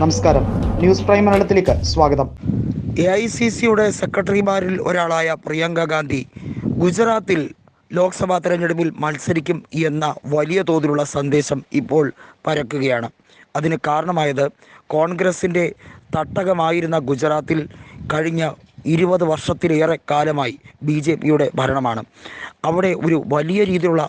നമസ്കാരം. News prime മലയാളത്തിലേക്ക് സ്വാഗതം. എ ഐ സി സിയുടെ സെക്രട്ടറിമാരിൽ ഒരാളായ പ്രിയങ്ക ഗാന്ധി ഗുജറാത്തിൽ ലോക്സഭാ തെരഞ്ഞെടുപ്പിൽ മത്സരിക്കും എന്ന വലിയ തോതിലുള്ള സന്ദേശം ഇപ്പോൾ പരക്കുകയാണ്. അതിന് കാരണമായത് കോൺഗ്രസിന്റെ തട്ടകമായിരുന്ന ഗുജറാത്തിൽ കഴിഞ്ഞ ഇരുപത് വർഷത്തിലേറെ കാലമായി ബി ജെ പിയുടെ ഭരണമാണ്. അവിടെ ഒരു വലിയ രീതിയിലുള്ള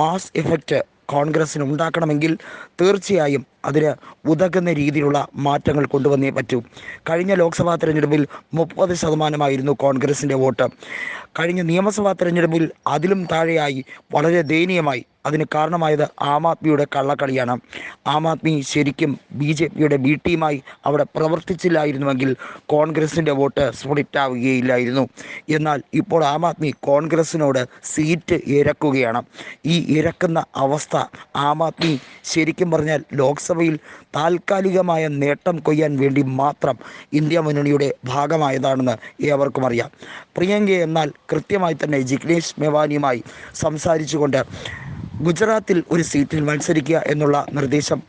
മാസ് എഫക്റ്റ് കോൺഗ്രസ്സിന് ഉണ്ടാക്കണമെങ്കിൽ തീർച്ചയായും അതിന് ഉതകുന്ന രീതിയിലുള്ള മാറ്റങ്ങൾ കൊണ്ടുവന്നേ പറ്റൂ. കഴിഞ്ഞ ലോക്സഭാ തെരഞ്ഞെടുപ്പിൽ മുപ്പത് ശതമാനമായിരുന്നു കോൺഗ്രസിന്റെ വോട്ട്. കഴിഞ്ഞ നിയമസഭാ തെരഞ്ഞെടുപ്പിൽ അതിലും താഴെയായി വളരെ ദയനീയമായി അതിന് കാരണമായത് ആം ആദ്മിയുടെ കള്ളക്കളിയാണ്. ആം ആദ്മി ശരിക്കും ബി ജെ പിയുടെ ബി ടീമായി അവിടെ പ്രവർത്തിച്ചില്ലായിരുന്നുവെങ്കിൽ കോൺഗ്രസിന്റെ വോട്ട് സ്പ്ലിറ്റ് ആവുകയില്ലായിരുന്നു എന്നാൽ ഇപ്പോൾ ആം ആദ്മി കോൺഗ്രസിനോട് സീറ്റ് ഇരക്കുകയാണ്. ഈ ഇരക്കുന്ന അവസ്ഥ ആം ആദ്മി ശരിക്കും പറഞ്ഞാൽ ലോക്സഭയിൽ താൽക്കാലികമായ നേട്ടം കൊയ്യാൻ വേണ്ടി മാത്രം ഇന്ത്യ മുന്നണിയുടെ ഭാഗമായതാണെന്ന് ഏവർക്കും അറിയാം. പ്രിയങ്ക എന്നാൽ കൃത്യമായി തന്നെ ജിഗ്നേഷ് മെവാനിയുമായി സംസാരിച്ചുകൊണ്ട് ഗുജറാത്തിൽ ഒരു സീറ്റിൽ മത്സരിക്കുക എന്നുള്ള നിർദ്ദേശം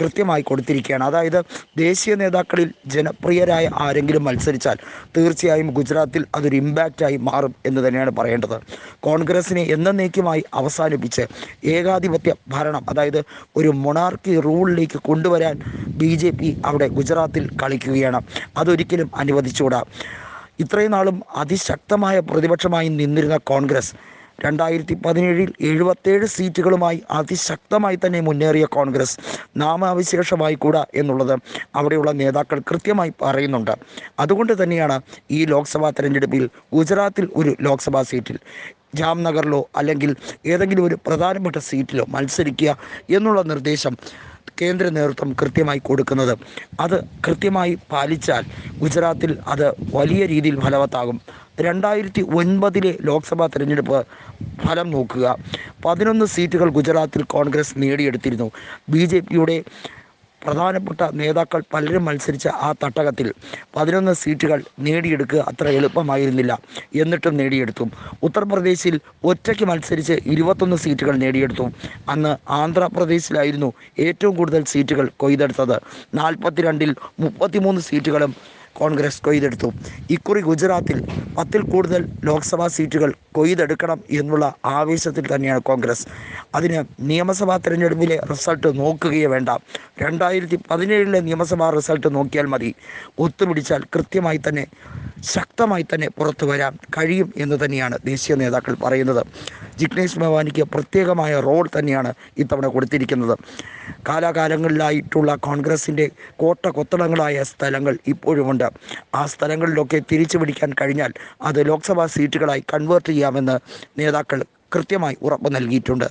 കൃത്യമായി കൊടുത്തിരിക്കുകയാണ്. അതായത് ദേശീയ നേതാക്കളിൽ ജനപ്രിയരായ ആരെങ്കിലും മത്സരിച്ചാൽ തീർച്ചയായും ഗുജറാത്തിൽ അതൊരു ഇമ്പാക്റ്റായി മാറും എന്ന് തന്നെയാണ് പറയേണ്ടത്. കോൺഗ്രസിനെ എന്നേക്കുമായി അവസാനിപ്പിച്ച് ഏകാധിപത്യ ഭരണം അതായത് ഒരു മൊണാർക്കി റൂളിലേക്ക് കൊണ്ടുവരാൻ ബി അവിടെ ഗുജറാത്തിൽ കളിക്കുകയാണ്. അതൊരിക്കലും അനുവദിച്ചുകൂടാ. ഇത്രയും നാളും അതിശക്തമായ പ്രതിപക്ഷമായി നിന്നിരുന്ന കോൺഗ്രസ് രണ്ടായിരത്തി പതിനേഴിൽ എഴുപത്തേഴ് സീറ്റുകളുമായി അതിശക്തമായി തന്നെ മുന്നേറിയ കോൺഗ്രസ് നാമാവിശേഷമായി കൂടാ എന്നുള്ളത് അവിടെയുള്ള നേതാക്കൾ കൃത്യമായി പറയുന്നുണ്ട്. അതുകൊണ്ട് തന്നെയാണ് ഈ ലോക്സഭാ തെരഞ്ഞെടുപ്പിൽ ഗുജറാത്തിൽ ഒരു ലോക്സഭാ സീറ്റിൽ ജാംനഗറിലോ അല്ലെങ്കിൽ ഏതെങ്കിലും ഒരു പ്രധാനപ്പെട്ട സീറ്റിലോ മത്സരിക്കുക എന്നുള്ള നിർദ്ദേശം കേന്ദ്ര നേതൃത്വം കൃത്യമായി കൊടുക്കുന്നത്. അത് കൃത്യമായി പാലിച്ചാൽ ഗുജറാത്തിൽ അത് വലിയ രീതിയിൽ ഫലവത്താകും. രണ്ടായിരത്തി ഒൻപതിലെ ലോക്സഭാ തെരഞ്ഞെടുപ്പ് ഫലം നോക്കുക. പതിനൊന്ന് സീറ്റുകൾ ഗുജറാത്തിൽ കോൺഗ്രസ് നേടിയെടുത്തിരുന്നു. ബി ജെ പിയുടെ പ്രധാനപ്പെട്ട നേതാക്കൾ പലരും മത്സരിച്ച ആ തട്ടകത്തിൽ പതിനൊന്ന് സീറ്റുകൾ നേടിയെടുക്കുക അത്ര എളുപ്പമായിരുന്നില്ല. എന്നിട്ടും നേടിയെടുത്തു. ഉത്തർപ്രദേശിൽ ഒറ്റയ്ക്ക് മത്സരിച്ച് ഇരുപത്തൊന്ന് സീറ്റുകൾ നേടിയെടുത്തു. അന്ന് ആന്ധ്രാപ്രദേശിലായിരുന്നു ഏറ്റവും കൂടുതൽ സീറ്റുകൾ കൊയ്തെടുത്തത്. നാൽപ്പത്തിരണ്ടിൽ മുപ്പത്തിമൂന്ന് സീറ്റുകളും കോൺഗ്രസ് കൊയ്തെടുത്തു. ഇക്കുറി ഗുജറാത്തിൽ പത്തിൽ കൂടുതൽ ലോക്സഭാ സീറ്റുകൾ കൊയ്തെടുക്കണം എന്നുള്ള ആവേശത്തിൽ തന്നെയാണ് കോൺഗ്രസ്. അതിന് നിയമസഭാ തെരഞ്ഞെടുപ്പിലെ റിസൾട്ട് നോക്കുകയേ വേണ്ട. രണ്ടായിരത്തി പതിനേഴിലെ നിയമസഭാ റിസൾട്ട് നോക്കിയാൽ മതി. ഒത്തുപിടിച്ചാൽ കൃത്യമായി തന്നെ ശക്തമായി തന്നെ പുറത്തു വരാൻ കഴിയും എന്ന് തന്നെയാണ് ദേശീയ നേതാക്കൾ പറയുന്നത്. ജിഗ്നേഷ് മെവാനിക്ക് പ്രത്യേകമായ റോൾ തന്നെയാണ് ഇത്തവണ കൊടുത്തിരിക്കുന്നത്. കാലാകാലങ്ങളിലായിട്ടുള്ള കോൺഗ്രസിന്റെ കോട്ട കൊത്തളങ്ങളായ സ്ഥലങ്ങൾ ഇപ്പോഴുമുണ്ട്. ആ സ്ഥലങ്ങളിലൊക്കെ തിരിച്ചു പിടിക്കാൻ കഴിഞ്ഞാൽ അത് ലോക്സഭാ സീറ്റുകളായി കൺവേർട്ട് ചെയ്യാമെന്ന് നേതാക്കൾ കൃത്യമായി ഉറപ്പ് നൽകിയിട്ടുണ്ട്.